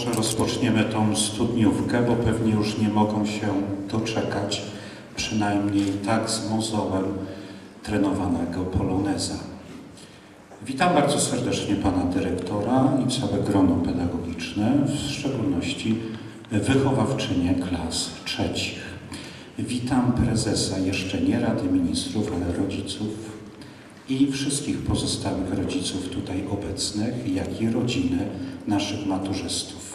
Może rozpoczniemy tą studniówkę, bo pewnie już nie mogą się doczekać przynajmniej tak z mozołem trenowanego poloneza. Witam bardzo serdecznie pana dyrektora i całe grono pedagogiczne, w szczególności wychowawczynię klas trzecich. Witam prezesa jeszcze nie Rady Ministrów, ale rodziców i wszystkich pozostałych rodziców tutaj obecnych, jak i rodziny naszych maturzystów.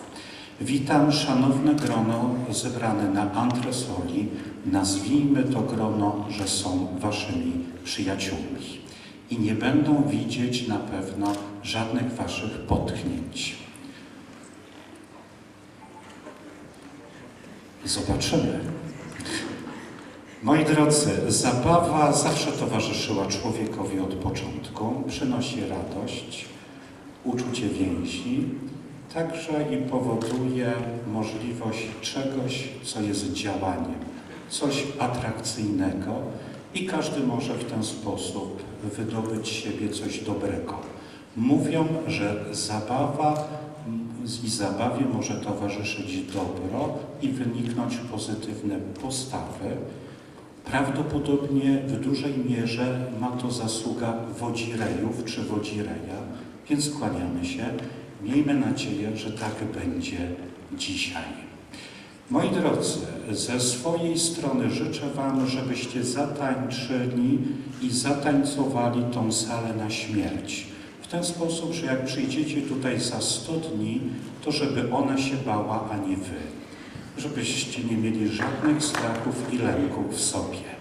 Witam szanowne grono zebrane na antresoli. Nazwijmy to grono, że są waszymi przyjaciółmi i nie będą widzieć na pewno żadnych waszych potknięć. Zobaczymy. Moi drodzy, zabawa zawsze towarzyszyła człowiekowi od początku, przynosi radość, uczucie więzi, także i powoduje możliwość czegoś, co jest działaniem, coś atrakcyjnego i każdy może w ten sposób wydobyć siebie coś dobrego. Mówią, że zabawa i zabawie może towarzyszyć dobro i wyniknąć pozytywne postawy. Prawdopodobnie w dużej mierze ma to zasługa wodzirejów czy wodzireja, więc kłaniamy się. Miejmy nadzieję, że tak będzie dzisiaj. Moi drodzy, ze swojej strony życzę Wam, żebyście zatańczyli i zatańcowali tą salę na śmierć. W ten sposób, że jak przyjdziecie tutaj za 100 dni, to żeby ona się bała, a nie Wy. Żebyście nie mieli żadnych strachów i lęków w sobie.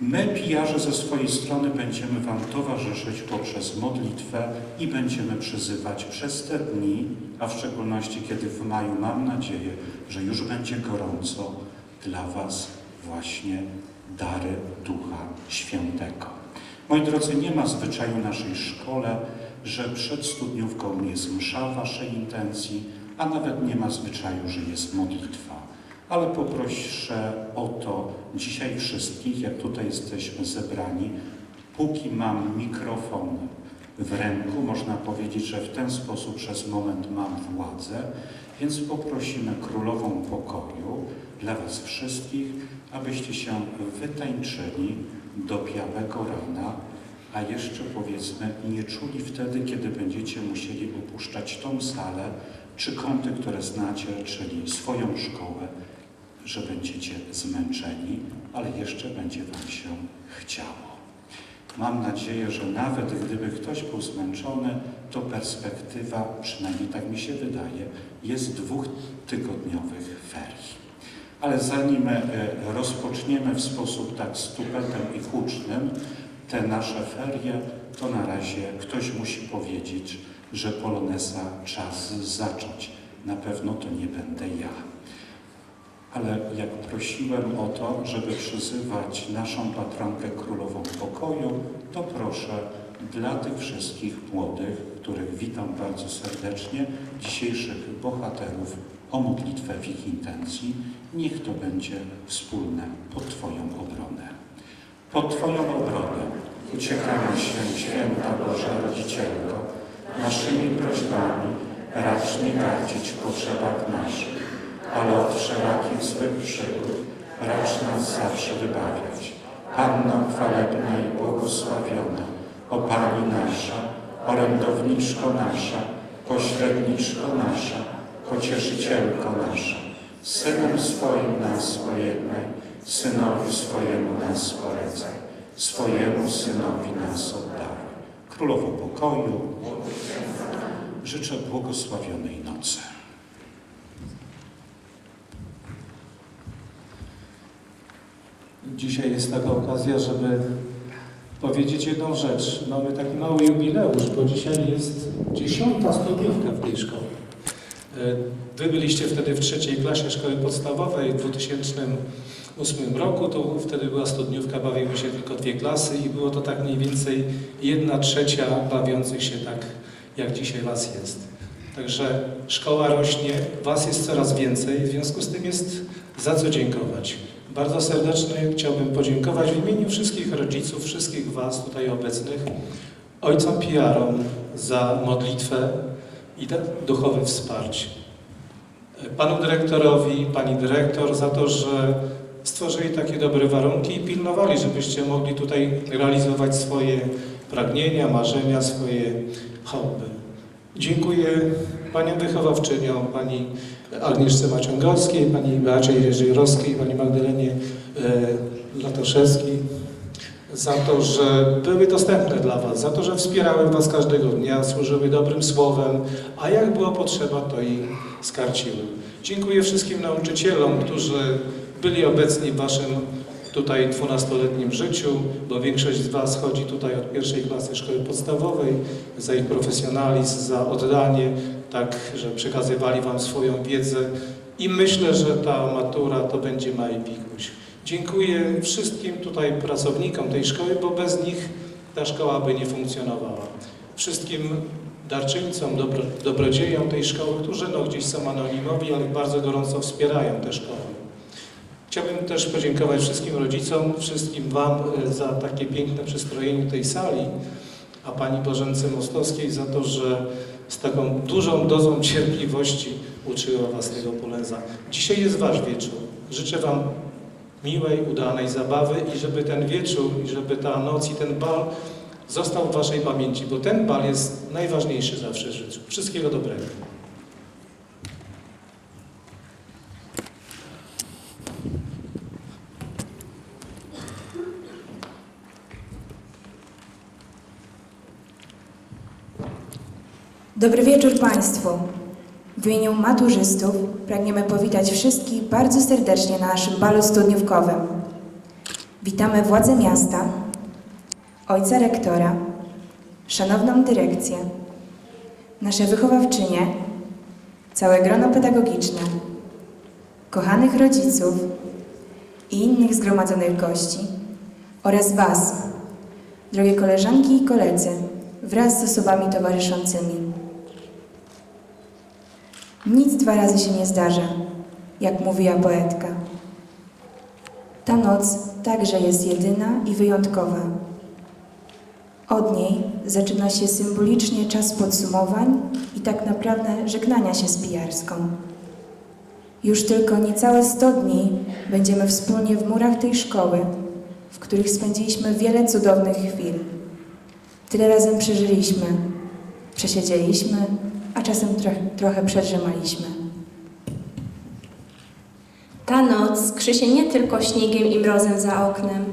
My, pijarze, ze swojej strony będziemy Wam towarzyszyć poprzez modlitwę i będziemy przyzywać przez te dni, a w szczególności kiedy w maju mam nadzieję, że już będzie gorąco dla Was właśnie dary Ducha Świętego. Moi drodzy, nie ma zwyczaju naszej szkole, że przed studniówką jest msza Waszej intencji, a nawet nie ma zwyczaju, że jest modlitwa ale poproszę o to dzisiaj wszystkich, jak tutaj jesteśmy zebrani, póki mam mikrofon w ręku, można powiedzieć, że w ten sposób przez moment mam władzę, więc poprosimy Królową Pokoju dla Was wszystkich, abyście się wytańczyli do białego rana, a jeszcze powiedzmy nie czuli wtedy, kiedy będziecie musieli opuszczać tą salę, czy kąty, które znacie, czyli swoją szkołę, że będziecie zmęczeni, ale jeszcze będzie Wam się chciało. Mam nadzieję, że nawet gdyby ktoś był zmęczony, to perspektywa, przynajmniej tak mi się wydaje, jest dwóch tygodniowych ferii. Ale zanim e, rozpoczniemy w sposób tak stupetem i hucznym te nasze ferie, to na razie ktoś musi powiedzieć, że poloneza czas zacząć. Na pewno to nie będę ja ale jak prosiłem o to, żeby przyzywać naszą patronkę królową pokoju, to proszę dla tych wszystkich młodych, których witam bardzo serdecznie, dzisiejszych bohaterów o modlitwę w ich intencji, niech to będzie wspólne pod Twoją obronę. Pod Twoją obronę uciekamy się, święta Boża Rodzicielko, naszymi prośbami racz nie gardzić potrzebach naszych, ale od wszelakich złych przygód racz nas zawsze wybawiać. Panno chwalebna i błogosławiona, o Pani nasza, orędowniczko nasza, pośredniczko nasza, pocieszycielko nasza, Synem swoim nas pojednaj, Synowi swojemu nas polecaj, swojemu Synowi nas oddawaj. Królowo pokoju, życzę błogosławionej nocy. Dzisiaj jest taka okazja, żeby powiedzieć jedną rzecz. Mamy taki mały jubileusz, bo dzisiaj jest dziesiąta studniówka w tej szkole. E, Wy byliście wtedy w trzeciej klasie szkoły podstawowej w 2008 roku, to wtedy była studniówka, bawiły się tylko dwie klasy i było to tak mniej więcej jedna trzecia bawiących się tak, jak dzisiaj Was jest. Także szkoła rośnie, Was jest coraz więcej, w związku z tym jest za co dziękować. Bardzo serdecznie chciałbym podziękować w imieniu wszystkich rodziców, wszystkich Was tutaj obecnych, ojcom PR-om za modlitwę i duchowe wsparcie. panu dyrektorowi, pani dyrektor za to, że stworzyli takie dobre warunki i pilnowali, żebyście mogli tutaj realizować swoje pragnienia, marzenia, swoje hobby. Dziękuję paniom wychowawczyniom, pani Agnieszce Maciągowskiej, pani Beacie Jerzejrowskiej, pani Magdalenie e, Latoszewskiej za to, że były dostępne dla Was, za to, że wspierały Was każdego dnia, służyły dobrym słowem, a jak było potrzeba, to i skarciły. Dziękuję wszystkim nauczycielom, którzy byli obecni w Waszym tutaj 12-letnim życiu, bo większość z Was chodzi tutaj od pierwszej klasy szkoły podstawowej, za ich profesjonalizm, za oddanie, tak, że przekazywali Wam swoją wiedzę i myślę, że ta matura to będzie mały pikuś. Dziękuję wszystkim tutaj pracownikom tej szkoły, bo bez nich ta szkoła by nie funkcjonowała. Wszystkim darczyńcom, dobro, dobrodziejom tej szkoły, którzy no, gdzieś są anonimowi, ale bardzo gorąco wspierają tę szkołę. Chciałbym też podziękować wszystkim rodzicom, wszystkim Wam e, za takie piękne przystrojenie tej sali, a Pani Bożence Mostowskiej za to, że z taką dużą dozą cierpliwości uczyła Was tego polęza. Dzisiaj jest Wasz wieczór. Życzę Wam miłej, udanej zabawy i żeby ten wieczór, i żeby ta noc i ten bal został w Waszej pamięci, bo ten bal jest najważniejszy zawsze w życiu. Wszystkiego dobrego. Dobry wieczór Państwu. W imieniu maturzystów pragniemy powitać wszystkich bardzo serdecznie na naszym balu studniówkowym. Witamy władze miasta, ojca rektora, szanowną dyrekcję, nasze wychowawczynie, całe grono pedagogiczne, kochanych rodziców i innych zgromadzonych gości oraz Was, drogie koleżanki i koledzy, wraz z osobami towarzyszącymi. Nic dwa razy się nie zdarza, jak mówiła poetka. Ta noc także jest jedyna i wyjątkowa. Od niej zaczyna się symbolicznie czas podsumowań i tak naprawdę żegnania się z pijarską. Już tylko niecałe 100 dni będziemy wspólnie w murach tej szkoły, w których spędziliśmy wiele cudownych chwil. Tyle razem przeżyliśmy, przesiedzieliśmy, a czasem trochę, trochę. Ta noc krzy się nie tylko śniegiem i mrozem za oknem,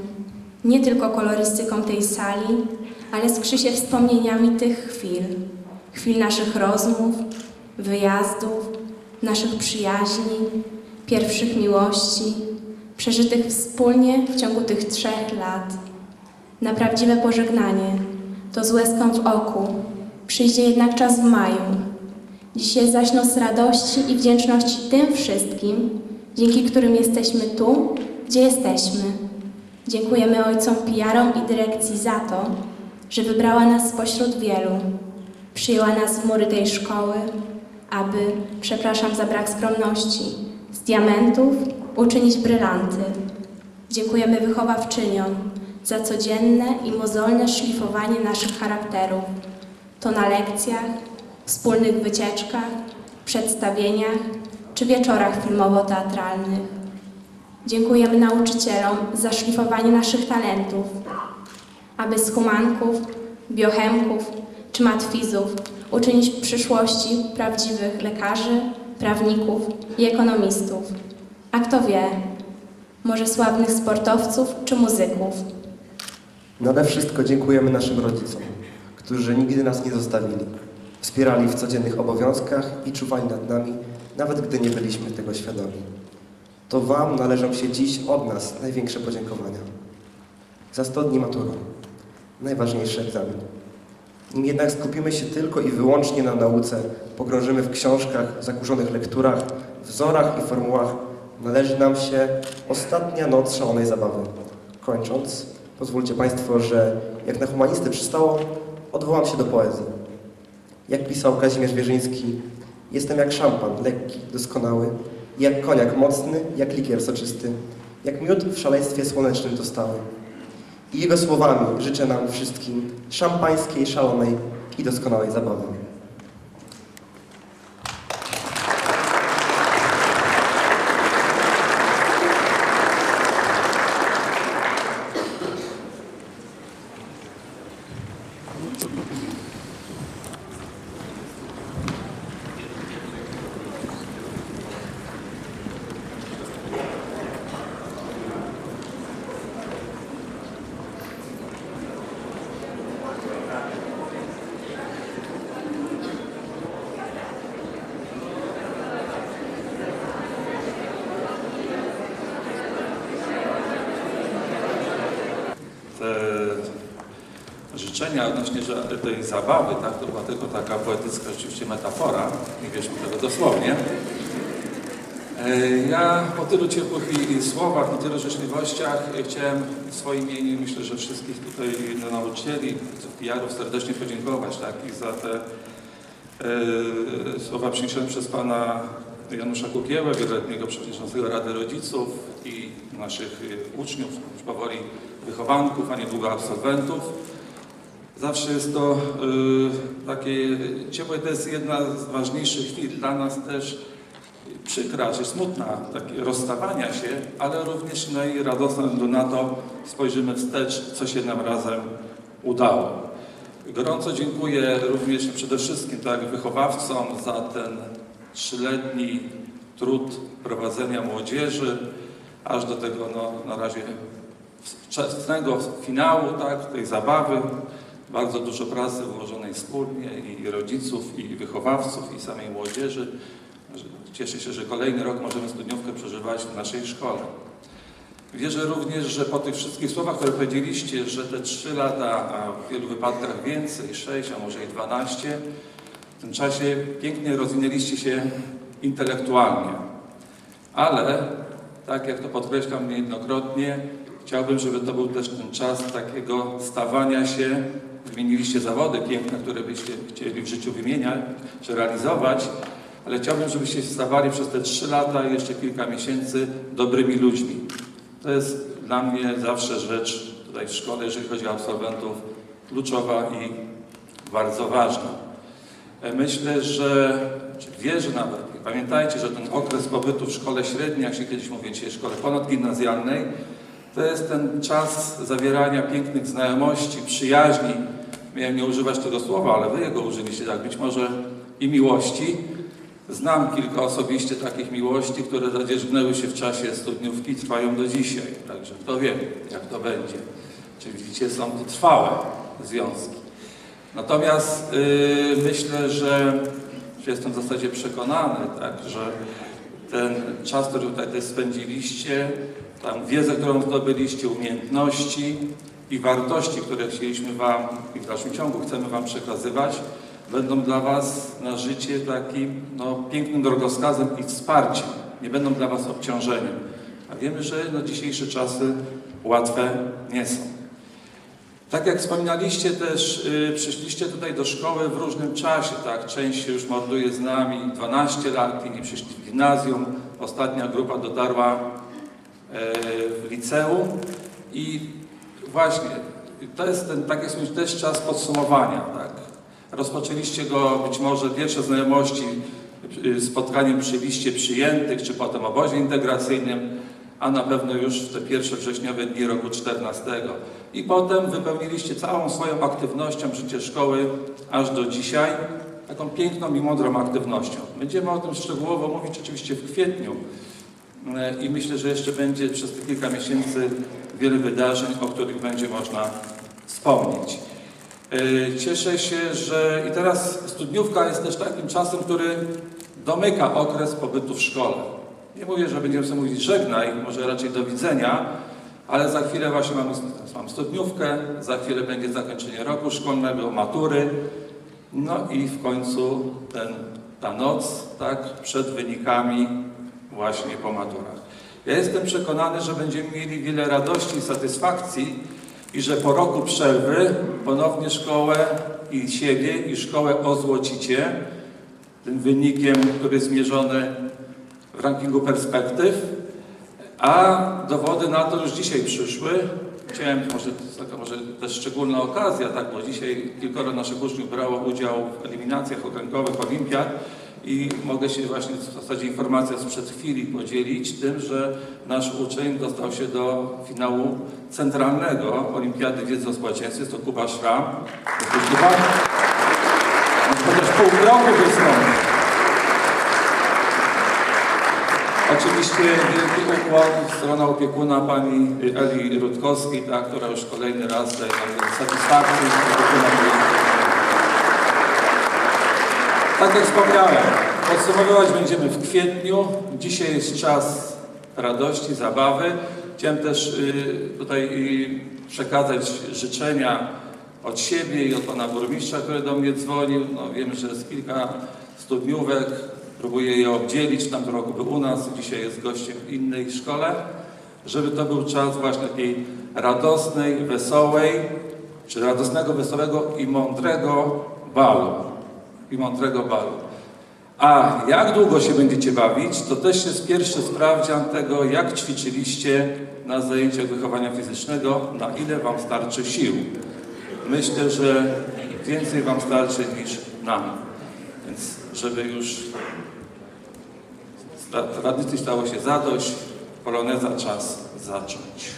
nie tylko kolorystyką tej sali, ale skrzy się wspomnieniami tych chwil. Chwil naszych rozmów, wyjazdów, naszych przyjaźni, pierwszych miłości, przeżytych wspólnie w ciągu tych trzech lat. Na prawdziwe pożegnanie to z łezką w oku przyjdzie jednak czas w maju. Jest zaś noc radości i wdzięczności tym wszystkim, dzięki którym jesteśmy tu, gdzie jesteśmy. Dziękujemy ojcom Pijarom i dyrekcji za to, że wybrała nas spośród wielu. Przyjęła nas w mury tej szkoły, aby, przepraszam za brak skromności, z diamentów uczynić brylanty. Dziękujemy wychowawczyniom za codzienne i mozolne szlifowanie naszych charakterów. To na lekcjach, wspólnych wycieczkach, przedstawieniach czy wieczorach filmowo-teatralnych. Dziękujemy nauczycielom za szlifowanie naszych talentów, aby z humanków, biochemków czy matwizów uczynić w przyszłości prawdziwych lekarzy, prawników i ekonomistów. A kto wie, może sławnych sportowców czy muzyków. Nade wszystko dziękujemy naszym rodzicom, którzy nigdy nas nie zostawili. Wspierali w codziennych obowiązkach i czuwali nad nami, nawet gdy nie byliśmy tego świadomi. To Wam należą się dziś od nas największe podziękowania. Za 100 dni matura. Najważniejszy egzamin. Nim jednak skupimy się tylko i wyłącznie na nauce, pogrążymy w książkach, zakurzonych lekturach, wzorach i formułach, należy nam się ostatnia noc szalonej zabawy. Kończąc, pozwólcie Państwo, że jak na humanisty przystało, odwołam się do poezji. Jak pisał Kazimierz Wierzyński, jestem jak szampan, lekki, doskonały, jak koniak mocny, jak likier soczysty, jak miód w szaleństwie słonecznym dostały. I jego słowami życzę nam wszystkim szampańskiej, szalonej i doskonałej zabawy. życzenia odnośnie że tej zabawy, tak, to była tylko taka poetycka oczywiście metafora, nie wierzmy tego dosłownie. E, Ja po tylu ciepłych i- i słowach, po tylu życzliwościach chciałem w swoim imieniu, myślę, że wszystkich tutaj no, nauczycieli, PR-ów serdecznie podziękować tak, i za te e, słowa przyniesione przez pana Janusza Kukiełę, wieloletniego przewodniczącego Rady Rodziców i naszych uczniów, już powoli wychowanków, a niedługo absolwentów. Zawsze jest to y, takie ciepłe, to jest jedna z ważniejszych chwil dla nas też przykra czy smutna, takie rozstawania się, ale również no i radosna względu na to spojrzymy wstecz, co się nam razem udało. Gorąco dziękuję również przede wszystkim tak wychowawcom za ten trzyletni trud prowadzenia młodzieży, aż do tego no, na razie wczesnego finału tak, tej zabawy. Bardzo dużo pracy włożonej wspólnie i rodziców, i wychowawców, i samej młodzieży. Cieszę się, że kolejny rok możemy studniówkę przeżywać w naszej szkole. Wierzę również, że po tych wszystkich słowach, które powiedzieliście, że te trzy lata, a w wielu wypadkach więcej, sześć, a może i dwanaście, w tym czasie pięknie rozwinęliście się intelektualnie. Ale, tak jak to podkreślam niejednokrotnie, chciałbym, żeby to był też ten czas takiego stawania się, wymieniliście zawody piękne, które byście chcieli w życiu wymieniać, czy realizować, ale chciałbym, żebyście stawali przez te trzy lata i jeszcze kilka miesięcy dobrymi ludźmi. To jest dla mnie zawsze rzecz tutaj w szkole, jeżeli chodzi o absolwentów, kluczowa i bardzo ważna. E, Myślę, że, czy wierzę nawet, pamiętajcie, że ten okres pobytu w szkole średniej, jak się kiedyś mówię dzisiaj, szkole ponadgimnazjalnej, to jest ten czas zawierania pięknych znajomości, przyjaźni. Miałem nie używać tego słowa, ale wy jego użyliście, tak być może i miłości. Znam kilka osobiście takich miłości, które zadzierzgnęły się w czasie studniówki i trwają do dzisiaj. Także kto wie, jak to będzie. Czy widzicie, są to trwałe związki. Natomiast y, myślę, że, że jestem w zasadzie przekonany, tak, że ten czas, który tutaj spędziliście, tam wiedzę, którą zdobyliście, umiejętności i wartości, które chcieliśmy Wam i w dalszym ciągu chcemy Wam przekazywać, będą dla Was na życie takim no, pięknym drogowskazem i wsparciem. Nie będą dla Was obciążeniem. A wiemy, że no, dzisiejsze czasy łatwe nie są. Tak jak wspominaliście też, y, przyszliście tutaj do szkoły w różnym czasie, tak? Część się już morduje z nami 12 lat, inni przyszli w gimnazjum, ostatnia grupa dotarła e, w liceum i właśnie to jest ten, tak jak wspomniałem, też czas podsumowania, tak? Rozpoczęliście go być może pierwsze znajomości y, spotkaniem przy liście przyjętych, czy potem obozie integracyjnym, a na pewno już w te pierwsze wrześniowe dni roku 14. I potem wypełniliście całą swoją aktywnością życie szkoły aż do dzisiaj, taką piękną i mądrą aktywnością. Będziemy o tym szczegółowo mówić oczywiście w kwietniu E, i myślę, że jeszcze będzie przez te kilka miesięcy wiele wydarzeń, o których będzie można wspomnieć. E, Cieszę się, że i teraz studniówka jest też takim czasem, który domyka okres pobytu w szkole. Nie mówię, że będziemy sobie mówić żegnaj, może raczej do widzenia, ale za chwilę właśnie mamy, mam studniówkę, za chwilę będzie zakończenie roku szkolnego, matury, no i w końcu ten, ta noc, tak, przed wynikami właśnie po maturach. Ja jestem przekonany, że będziemy mieli wiele radości i satysfakcji i że po roku przerwy ponownie szkołę i siebie i szkołę ozłocicie tym wynikiem, który jest zmierzony w rankingu perspektyw, a dowody na to już dzisiaj przyszły. Chciałem, może taka może też szczególna okazja, tak, bo dzisiaj kilkoro naszych uczniów brało udział w eliminacjach okręgowych olimpiad i mogę się właśnie w zasadzie informacja sprzed chwili podzielić tym, że nasz uczeń dostał się do finału centralnego Olimpiady Wiedzy o Społeczeństwie, to Kuba Szram. Kuba? Chociaż pół kroku wystąpił. Oczywiście wielki ukłon w stronę opiekuna pani Eli Rutkowskiej, ta, która już kolejny raz daje nam satysfakcję. Tak jak wspomniałem, podsumowywać będziemy w kwietniu. Dzisiaj jest czas radości, zabawy. Chciałem też y, tutaj y, przekazać życzenia od siebie i od pana burmistrza, który do mnie dzwonił. No, wiem, że jest kilka studniówek, próbuję je obdzielić. W tamtym roku był u nas, dzisiaj jest gościem w innej szkole, żeby to był czas właśnie takiej radosnej, wesołej, czy radosnego, wesołego i mądrego balu. I mądrego balu. A jak długo się będziecie bawić, to też jest pierwszy sprawdzian tego, jak ćwiczyliście na zajęciach wychowania fizycznego, na ile Wam starczy sił. Myślę, że więcej Wam starczy niż nam. Więc żeby już tra- tradycji stało się zadość, poloneza czas zacząć.